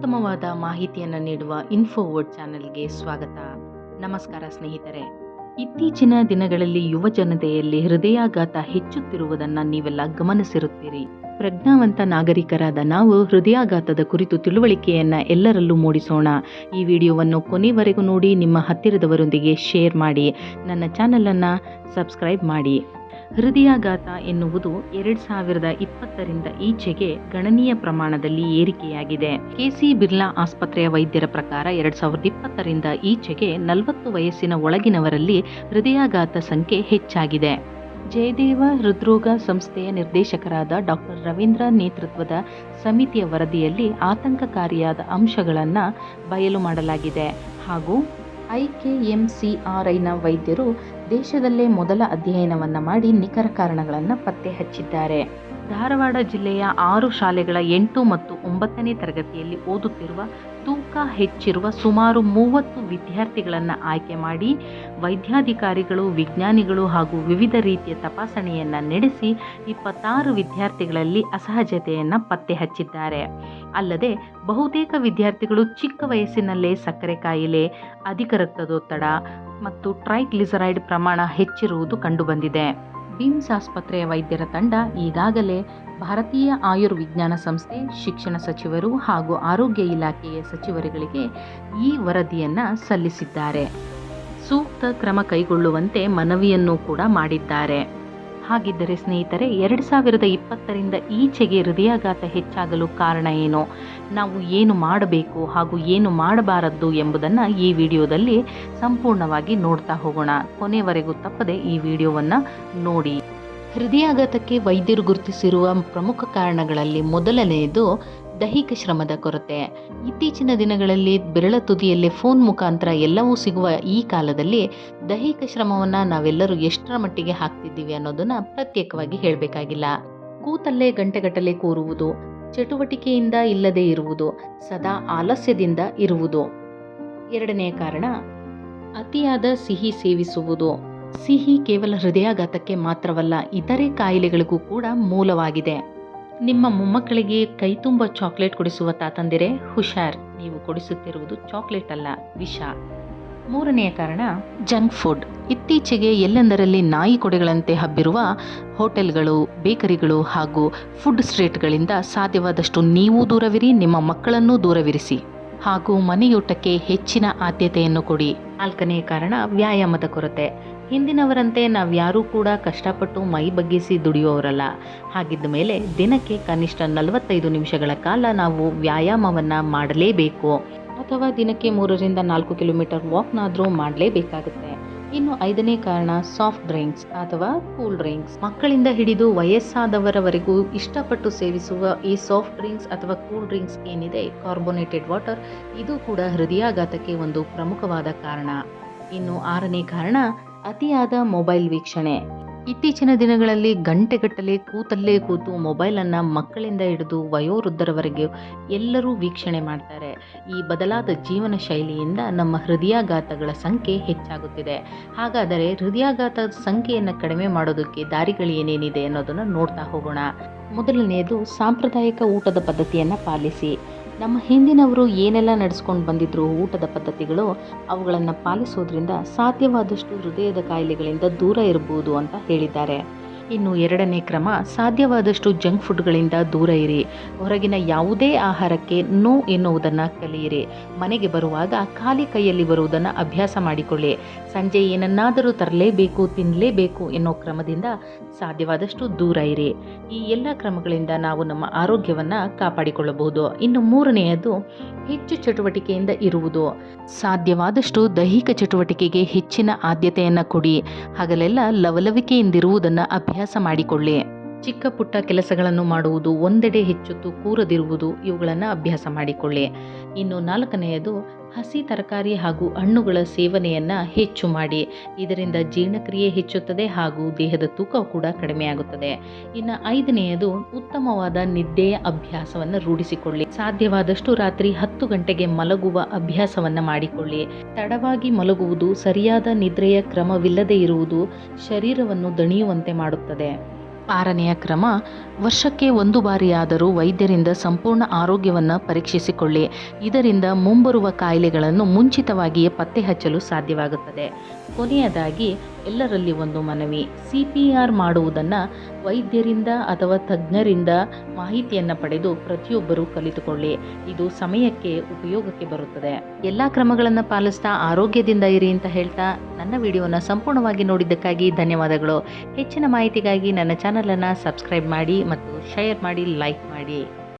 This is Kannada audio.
ಉತ್ತಮವಾದ ಮಾಹಿತಿಯನ್ನು ನೀಡುವ ಇನ್ಫೋವರ್ಡ್ ಚಾನೆಲ್ಗೆ ಸ್ವಾಗತ. ನಮಸ್ಕಾರ ಸ್ನೇಹಿತರೆ. ಇತ್ತೀಚಿನ ದಿನಗಳಲ್ಲಿ ಯುವ ಜನತೆಯಲ್ಲಿ ಹೃದಯಾಘಾತ ಹೆಚ್ಚುತ್ತಿರುವುದನ್ನು ನೀವೆಲ್ಲ ಗಮನಿಸಿರುತ್ತೀರಿ. ಪ್ರಜ್ಞಾವಂತ ನಾಗರಿಕರಾದ ನಾವು ಹೃದಯಾಘಾತದ ಕುರಿತು ತಿಳುವಳಿಕೆಯನ್ನ ಎಲ್ಲರಲ್ಲೂ ಮೂಡಿಸೋಣ. ಈ ವಿಡಿಯೋವನ್ನು ಕೊನೆವರೆಗೂ ನೋಡಿ ನಿಮ್ಮ ಹತ್ತಿರದವರೊಂದಿಗೆ ಶೇರ್ ಮಾಡಿ. ನನ್ನ ಚಾನಲನ್ನು ಸಬ್ಸ್ಕ್ರೈಬ್ ಮಾಡಿ. ಹೃದಯಾಘಾತ ಎನ್ನುವುದು ಎರಡ್ ಸಾವಿರದ ಇಪ್ಪತ್ತರಿಂದ ಈಚೆಗೆ ಗಣನೀಯ ಪ್ರಮಾಣದಲ್ಲಿ ಏರಿಕೆಯಾಗಿದೆ. ಕೆಸಿ ಬಿರ್ಲಾ ಆಸ್ಪತ್ರೆಯ ವೈದ್ಯರ ಪ್ರಕಾರ ಎರಡ್ ಸಾವಿರದ ಇಪ್ಪತ್ತರಿಂದ ಈಚೆಗೆ ನಲವತ್ತು ವಯಸ್ಸಿನ ಒಳಗಿನವರಲ್ಲಿ ಹೃದಯಾಘಾತ ಸಂಖ್ಯೆ ಹೆಚ್ಚಾಗಿದೆ. ಜಯದೇವ ಹೃದ್ರೋಗ ಸಂಸ್ಥೆಯ ನಿರ್ದೇಶಕರಾದ ಡಾಕ್ಟರ್ ರವೀಂದ್ರ ನೇತೃತ್ವದ ಸಮಿತಿಯ ವರದಿಯಲ್ಲಿ ಆತಂಕಕಾರಿಯಾದ ಅಂಶಗಳನ್ನು ಬಯಲು ಮಾಡಲಾಗಿದೆ. ಹಾಗೂ ಐಕೆಎಂಸಿಆರ್ಐನ ವೈದ್ಯರು ದೇಶದಲ್ಲೇ ಮೊದಲ ಅಧ್ಯಯನವನ್ನು ಮಾಡಿ ನಿಖರ ಕಾರಣಗಳನ್ನು ಪತ್ತೆ ಹಚ್ಚಿದ್ದಾರೆ. ಧಾರವಾಡ ಜಿಲ್ಲೆಯ ಆರು ಶಾಲೆಗಳ ಎಂಟು ಮತ್ತು ಒಂಬತ್ತನೇ ತರಗತಿಯಲ್ಲಿ ಓದುತ್ತಿರುವ ತೂಕ ಹೆಚ್ಚಿರುವ ಸುಮಾರು ಮೂವತ್ತು ವಿದ್ಯಾರ್ಥಿಗಳನ್ನು ಆಯ್ಕೆ ಮಾಡಿ ವೈದ್ಯಾಧಿಕಾರಿಗಳು, ವಿಜ್ಞಾನಿಗಳು ಹಾಗೂ ವಿವಿಧ ರೀತಿಯ ತಪಾಸಣೆಯನ್ನು ನಡೆಸಿ ಇಪ್ಪತ್ತಾರು ವಿದ್ಯಾರ್ಥಿಗಳಲ್ಲಿ ಅಸಹಜತೆಯನ್ನು ಪತ್ತೆ ಹಚ್ಚಿದ್ದಾರೆ. ಅಲ್ಲದೆ ಬಹುತೇಕ ವಿದ್ಯಾರ್ಥಿಗಳು ಚಿಕ್ಕ ವಯಸ್ಸಿನಲ್ಲೇ ಸಕ್ಕರೆ ಕಾಯಿಲೆ, ಅಧಿಕ ರಕ್ತದೊತ್ತಡ ಮತ್ತು ಟ್ರೈಗ್ಲಿಸರೈಡ್ ಪ್ರಮಾಣ ಹೆಚ್ಚಿರುವುದು ಕಂಡುಬಂದಿದೆ. ಬಿಮ್ಸ್ ಆಸ್ಪತ್ರೆಯ ವೈದ್ಯರ ತಂಡ ಈಗಾಗಲೇ ಭಾರತೀಯ ಆಯುರ್ವಿಜ್ಞಾನ ಸಂಸ್ಥೆ, ಶಿಕ್ಷಣ ಸಚಿವರು ಹಾಗೂ ಆರೋಗ್ಯ ಇಲಾಖೆಯ ಸಚಿವರುಗಳಿಗೆ ಈ ವರದಿಯನ್ನು ಸಲ್ಲಿಸಿದ್ದಾರೆ. ಸೂಕ್ತ ಕ್ರಮ ಕೈಗೊಳ್ಳುವಂತೆ ಮನವಿಯನ್ನು ಕೂಡ ಮಾಡಿದ್ದಾರೆ. ಹಾಗಿದ್ದರೆ ಸ್ನೇಹಿತರೆ, ಎರಡು ಸಾವಿರದ ಇಪ್ಪತ್ತರಿಂದ ಈಚೆಗೆ ಹೃದಯಾಘಾತ ಹೆಚ್ಚಾಗಲು ಕಾರಣ ಏನು? ನಾವು ಏನು ಮಾಡಬೇಕು ಹಾಗೂ ಏನು ಮಾಡಬಾರದು ಎಂಬುದನ್ನು ಈ ವಿಡಿಯೋದಲ್ಲಿ ಸಂಪೂರ್ಣವಾಗಿ ನೋಡ್ತಾ ಹೋಗೋಣ. ಕೊನೆವರೆಗೂ ತಪ್ಪದೆ ಈ ವಿಡಿಯೋವನ್ನು ನೋಡಿ. ಹೃದಯಾಘಾತಕ್ಕೆ ವೈದ್ಯರು ಗುರುತಿಸಿರುವ ಪ್ರಮುಖ ಕಾರಣಗಳಲ್ಲಿ ಮೊದಲನೆಯದು ದೈಹಿಕ ಶ್ರಮದ ಕೊರತೆ. ಇತ್ತೀಚಿನ ದಿನಗಳಲ್ಲಿ ಬೆರಳ ತುದಿಯಲ್ಲೇ ಫೋನ್ ಮುಖಾಂತರ ಎಲ್ಲವೂ ಸಿಗುವ ಈ ಕಾಲದಲ್ಲಿ ದೈಹಿಕ ಶ್ರಮವನ್ನು ನಾವೆಲ್ಲರೂ ಎಷ್ಟರ ಮಟ್ಟಿಗೆ ಹಾಕ್ತಿದ್ದೀವಿ ಅನ್ನೋದನ್ನ ಪ್ರತ್ಯೇಕವಾಗಿ ಹೇಳಬೇಕಾಗಿಲ್ಲ. ಕೂತಲ್ಲೇ ಗಂಟೆಗಟ್ಟಲೆ ಕೂರುವುದು, ಚಟುವಟಿಕೆಯಿಂದ ಇಲ್ಲದೆ ಇರುವುದು, ಸದಾ ಆಲಸ್ಯದಿಂದ ಇರುವುದು. ಎರಡನೆಯ ಕಾರಣ, ಅತಿಯಾದ ಸಿಹಿ ಸೇವಿಸುವುದು. ಸಿಹಿ ಕೇವಲ ಹೃದಯಾಘಾತಕ್ಕೆ ಮಾತ್ರವಲ್ಲ, ಇತರೆ ಕಾಯಿಲೆಗಳಿಗೂ ಕೂಡ ಮೂಲವಾಗಿದೆ. ನಿಮ್ಮ ಮೊಮ್ಮಕ್ಕಳಿಗೆ ಕೈತುಂಬ ಚಾಕ್ಲೇಟ್ ಕೊಡಿಸುವ ತಾತಂದಿರೆ, ಹುಷಾರ್. ನೀವು ಕೊಡಿಸುತ್ತಿರುವುದು ಚಾಕ್ಲೇಟ್ ಅಲ್ಲ, ವಿಷ. ಮೂರನೆಯ ಕಾರಣ, ಜಂಕ್ ಫುಡ್. ಇತ್ತೀಚೆಗೆ ಎಲ್ಲೆಂದರಲ್ಲಿ ನಾಯಿ ಕೊಡೆಗಳಂತೆ ಹಬ್ಬಿರುವ ಹೋಟೆಲ್ಗಳು, ಬೇಕರಿಗಳು ಹಾಗೂ ಫುಡ್ ಸ್ಟ್ರೀಟ್ಗಳಿಂದ ಸಾಧ್ಯವಾದಷ್ಟು ನೀವು ದೂರವಿರಿ, ನಿಮ್ಮ ಮಕ್ಕಳನ್ನೂ ದೂರವಿರಿಸಿ. ಹಾಗೂ ಮನೆಯೂಟಕ್ಕೆ ಹೆಚ್ಚಿನ ಆದ್ಯತೆಯನ್ನು ಕೊಡಿ. ನಾಲ್ಕನೆಯ ಕಾರಣ, ವ್ಯಾಯಾಮದ ಕೊರತೆ. ಹಿಂದಿನವರಂತೆ ನಾವ್ಯಾರೂ ಕೂಡ ಕಷ್ಟಪಟ್ಟು ಮೈ ಬಗ್ಗಿಸಿ ದುಡಿಯುವವರಲ್ಲ ಹಾಗಿದ್ದ ಮೇಲೆ ದಿನಕ್ಕೆ ಕನಿಷ್ಠ ನಲವತ್ತೈದು ನಿಮಿಷಗಳ ಕಾಲ ನಾವು ವ್ಯಾಯಾಮವನ್ನು ಮಾಡಲೇಬೇಕು. ಅಥವಾ ದಿನಕ್ಕೆ ಮೂರರಿಂದ ನಾಲ್ಕು ಕಿಲೋಮೀಟರ್ ವಾಕ್ನಾದರೂ ಮಾಡಲೇಬೇಕಾಗುತ್ತೆ. ಇನ್ನು ಐದನೇ ಕಾರಣ ಸಾಫ್ಟ್ ಡ್ರಿಂಕ್ಸ್ ಅಥವಾ ಕೂಲ್ ಡ್ರಿಂಕ್ಸ್. ಮಕ್ಕಳಿಂದ ಹಿಡಿದು ವಯಸ್ಸಾದವರವರೆಗೂ ಇಷ್ಟಪಟ್ಟು ಸೇವಿಸುವ ಈ ಸಾಫ್ಟ್ ಡ್ರಿಂಕ್ಸ್ ಅಥವಾ ಕೂಲ್ ಡ್ರಿಂಕ್ಸ್ ಏನಿದೆ, ಕಾರ್ಬೋನೇಟೆಡ್ ವಾಟರ್, ಇದು ಕೂಡ ಹೃದಯಾಘಾತಕ್ಕೆ ಒಂದು ಪ್ರಮುಖವಾದ ಕಾರಣ. ಇನ್ನು ಆರನೇ ಕಾರಣ ಅತಿಯಾದ ಮೊಬೈಲ್ ವೀಕ್ಷಣೆ. ಇತ್ತೀಚಿನ ದಿನಗಳಲ್ಲಿ ಗಂಟೆಗಟ್ಟಲೆ ಕೂತಲ್ಲೇ ಕೂತು ಮೊಬೈಲನ್ನು ಮಕ್ಕಳಿಂದ ಹಿಡಿದು ವಯೋವೃದ್ಧರವರೆಗೆ ಎಲ್ಲರೂ ವೀಕ್ಷಣೆ ಮಾಡ್ತಾರೆ. ಈ ಬದಲಾದ ಜೀವನ ಶೈಲಿಯಿಂದ ನಮ್ಮ ಹೃದಯಾಘಾತಗಳ ಸಂಖ್ಯೆ ಹೆಚ್ಚಾಗುತ್ತಿದೆ. ಹಾಗಾದರೆ ಹೃದಯಾಘಾತದ ಸಂಖ್ಯೆಯನ್ನು ಕಡಿಮೆ ಮಾಡೋದಕ್ಕೆ ದಾರಿಗಳು ಏನೇನಿದೆ ಅನ್ನೋದನ್ನು ನೋಡ್ತಾ ಹೋಗೋಣ. ಮೊದಲನೆಯದು ಸಾಂಪ್ರದಾಯಿಕ ಊಟದ ಪದ್ಧತಿಯನ್ನು ಪಾಲಿಸಿ. ನಮ್ಮ ಹಿಂದಿನವರು ಏನೆಲ್ಲ ನಡೆಸ್ಕೊಂಡು ಬಂದಿದ್ರು ಊಟದ ಪದ್ಧತಿಗಳು, ಅವುಗಳನ್ನು ಪಾಲಿಸೋದ್ರಿಂದ ಸಾಧ್ಯವಾದಷ್ಟು ಹೃದಯದ ಕಾಯಿಲೆಗಳಿಂದ ದೂರ ಇರಬಹುದು ಅಂತ ಹೇಳಿದ್ದಾರೆ. ಇನ್ನು ಎರಡನೇ ಕ್ರಮ, ಸಾಧ್ಯವಾದಷ್ಟು ಜಂಕ್ ಫುಡ್ಗಳಿಂದ ದೂರ ಇರಿ. ಹೊರಗಿನ ಯಾವುದೇ ಆಹಾರಕ್ಕೆ ನೋ ಎನ್ನುವುದನ್ನು ಕಲಿಯಿರಿ. ಮನೆಗೆ ಬರುವಾಗ ಖಾಲಿ ಕೈಯಲ್ಲಿ ಬರುವುದನ್ನು ಅಭ್ಯಾಸ ಮಾಡಿಕೊಳ್ಳಿ. ಸಂಜೆ ಏನನ್ನಾದರೂ ತರಲೇಬೇಕು ತಿನ್ನಲೇಬೇಕು ಎನ್ನೋ ಕ್ರಮದಿಂದ ಸಾಧ್ಯವಾದಷ್ಟು ದೂರ ಇರಿ. ಈ ಎಲ್ಲ ಕ್ರಮಗಳಿಂದ ನಾವು ನಮ್ಮ ಆರೋಗ್ಯವನ್ನು ಕಾಪಾಡಿಕೊಳ್ಳಬಹುದು. ಇನ್ನು ಮೂರನೆಯದು, ಹೆಚ್ಚು ಚಟುವಟಿಕೆಯಿಂದ ಇರುವುದು. ಸಾಧ್ಯವಾದಷ್ಟು ದೈಹಿಕ ಚಟುವಟಿಕೆಗೆ ಹೆಚ್ಚಿನ ಆದ್ಯತೆಯನ್ನು ಕೊಡಿ. ಹಾಗಲೆಲ್ಲ ಲವಲವಿಕೆಯಿಂದಿರುವುದನ್ನು ಅಭ್ಯಾಸ ಮಾಡಿಕೊಳ್ಳಿ. ಚಿಕ್ಕ ಪುಟ್ಟ ಕೆಲಸಗಳನ್ನು ಮಾಡುವುದು ಒಂದೆಡೆ ಹೆಚ್ಚೊತ್ತು, ಕೂರದಿರುವುದು ಇವುಗಳನ್ನು ಅಭ್ಯಾಸ ಮಾಡಿಕೊಳ್ಳಿ. ಇನ್ನು ನಾಲ್ಕನೆಯದು, ಹಸಿ ತರಕಾರಿ ಹಾಗೂ ಹಣ್ಣುಗಳ ಸೇವನೆಯನ್ನು ಹೆಚ್ಚು ಮಾಡಿ. ಇದರಿಂದ ಜೀರ್ಣಕ್ರಿಯೆ ಹೆಚ್ಚುತ್ತದೆ ಹಾಗೂ ದೇಹದ ತೂಕ ಕೂಡ ಕಡಿಮೆಯಾಗುತ್ತದೆ. ಇನ್ನು ಐದನೆಯದು, ಉತ್ತಮವಾದ ನಿದ್ದೆಯ ಅಭ್ಯಾಸವನ್ನು ರೂಢಿಸಿಕೊಳ್ಳಿ. ಸಾಧ್ಯವಾದಷ್ಟು ರಾತ್ರಿ ಹತ್ತು ಗಂಟೆಗೆ ಮಲಗುವ ಅಭ್ಯಾಸವನ್ನು ಮಾಡಿಕೊಳ್ಳಿ. ತಡವಾಗಿ ಮಲಗುವುದು ಸರಿಯಾದ ನಿದ್ರೆಯ ಕ್ರಮವಿಲ್ಲದೆ ಇರುವುದು ಶರೀರವನ್ನು ದಣಿಯುವಂತೆ ಮಾಡುತ್ತದೆ. ಆರನೆಯ ಕ್ರಮ, ವರ್ಷಕ್ಕೆ ಒಂದು ಬಾರಿಯಾದರೂ ವೈದ್ಯರಿಂದ ಸಂಪೂರ್ಣ ಆರೋಗ್ಯವನ್ನು ಪರೀಕ್ಷಿಸಿಕೊಳ್ಳಿ. ಇದರಿಂದ ಮುಂಬರುವ ಕಾಯಿಲೆಗಳನ್ನು ಮುಂಚಿತವಾಗಿಯೇ ಪತ್ತೆ ಹಚ್ಚಲು ಸಾಧ್ಯವಾಗುತ್ತದೆ. ಕೊನೆಯದಾಗಿ ಎಲ್ಲರಲ್ಲಿ ಒಂದು ಮನವಿ. ಸಿ ಪಿ ಆರ್ ಮಾಡುವುದನ್ನು ವೈದ್ಯರಿಂದ ಅಥವಾ ತಜ್ಞರಿಂದ ಮಾಹಿತಿಯನ್ನು ಪಡೆದು ಪ್ರತಿಯೊಬ್ಬರೂ ಕಲಿತುಕೊಳ್ಳಿ. ಇದು ಸಮಯಕ್ಕೆ ಉಪಯೋಗಕ್ಕೆ ಬರುತ್ತದೆ. ಎಲ್ಲ ಕ್ರಮಗಳನ್ನು ಪಾಲಿಸ್ತಾ ಆರೋಗ್ಯದಿಂದ ಇರಿ ಅಂತ ಹೇಳ್ತಾ ನನ್ನ ವಿಡಿಯೋನ ಸಂಪೂರ್ಣವಾಗಿ ನೋಡಿದ್ದಕ್ಕಾಗಿ ಧನ್ಯವಾದಗಳು. ಹೆಚ್ಚಿನ ಮಾಹಿತಿಗಾಗಿ ನನ್ನ ಚಾನಲನ್ನು ಸಬ್ಸ್ಕ್ರೈಬ್ ಮಾಡಿ ಮತ್ತು ಶೇರ್ ಮಾಡಿ, ಲೈಕ್ ಮಾಡಿ.